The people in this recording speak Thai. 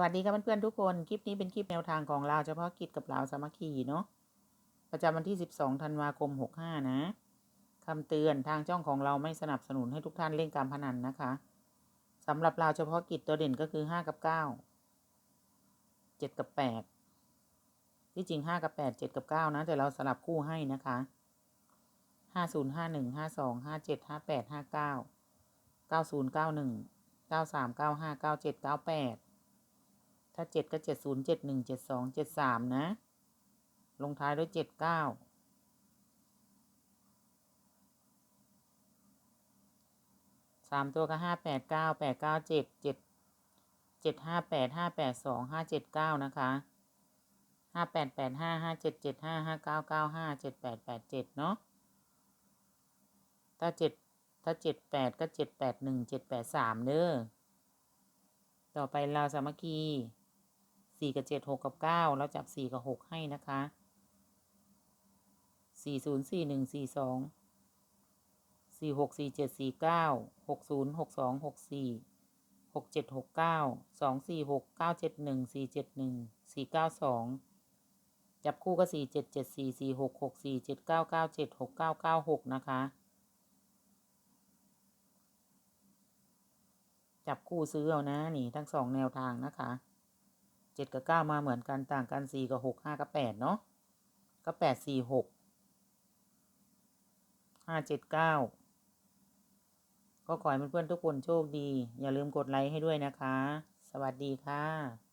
วัสดีครับเพื่อนๆทุกคน คลิปนี้เป็นคลิปแนวทางของเราเฉพาะกิจกับเราวสามัคคีเนาะประจำวันที่ 12 ธันวาคม 65 นะคำเตือนทางช่องของเราไม่สนับสนุนให้ทุกท่านเล่นการพนันนะคะสำหรับเราวเฉพาะกิจตัวเด่นก็คือ 5 กับ 9 7 กับ 8 ที่จริง 5 กับ 8 7 กับ 9 นะ แต่เราสลับคู่ให้นะคะ 50 51 52 57 58 59 90 91 93 95 97 98 ถ้าเจ็ดก็เจ็ดศูนย์เจ็ดหนึ่งเจ็ดสองเจ็ดสามนะ ลงท้ายด้วยเจ็ดเก้าสามตัวก็ห้าแปดเก้าแปดเก้าเจ็ดเจ็ดเจ็ดห้าแปดห้าแปดสองห้าเจ็ดเก้านะคะห้าแปดแปดห้าห้าเจ็ดเจ็ดห้าห้าเก้าเก้าห้าเจ็ดแปดแปดเจ็ดเนาะถ้าเจ็ดถ้าเจ็ดแปดก็เจ็ดแปดหนึ่งเจ็ดแปดสามเด้อต่อไปเราวสามัคคี สี่กับเจ็ดหกกับเก้าเราจับสี่กับหกให้นะคะสี่ศูนย์สี่หนึ่งสี่สองสี่หกสี่เจ็ดสี่เก้าหกศูนย์หกสองหกสี่หกเจ็ดหกเก้าสองสี่หกเก้าเจ็ดหนึ่งสี่เจ็ดหนึ่งสี่เก้าสองจับคู่ก็สี่เจ็ดเจ็ดสี่สี่หกหกสี่เจ็ดเก้าเก้าเจ็ดหกเก้าเก้าหกนะคะ จับคู่ซื้อเอานะนี่ทั้งสองแนวทางนะคะ เจ็ดกับเก้ามาเหมือนกันต่างกันสี่กับหกห้ากับแปดเนาะก็แปดสี่หกห้าเจ็ดเก้าก็ขอให้เพื่อนๆทุกคนโชคดี อย่าลืมกดไลค์ให้ด้วยนะคะ สวัสดีค่ะ